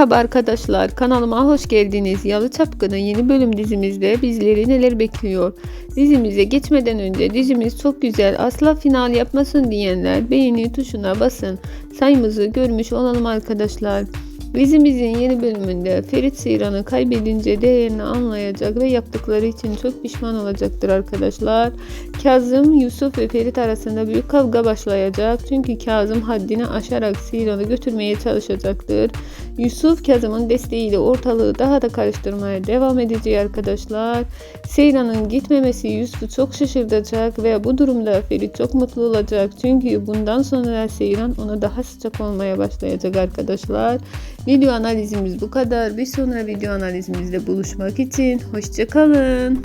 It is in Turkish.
Merhaba arkadaşlar, kanalıma hoş geldiniz. Yalı Çapkın'ın yeni bölüm dizimizde bizleri neler bekliyor? Dizimize geçmeden önce dizimiz çok güzel, asla final yapmasın diyenler beğeni tuşuna basın. Sayımızı görmüş olalım arkadaşlar. Dizimizin yeni bölümünde Ferit Seyran'ı kaybedince değerini anlayacak ve yaptıkları için çok pişman olacaktır arkadaşlar. Kazım, Yusuf ve Ferit arasında büyük kavga başlayacak. Çünkü Kazım haddini aşarak Seyran'ı götürmeye çalışacaktır. Yusuf Kazım'ın desteğiyle ortalığı daha da karıştırmaya devam edecek arkadaşlar. Seyran'ın gitmemesi Yusuf'u çok şaşırtacak ve bu durumda Ferit çok mutlu olacak. Çünkü bundan sonra Seyran ona daha sıcak olmaya başlayacak arkadaşlar. Video analizimiz bu kadar. Bir sonra video analizimizde buluşmak için hoşçakalın.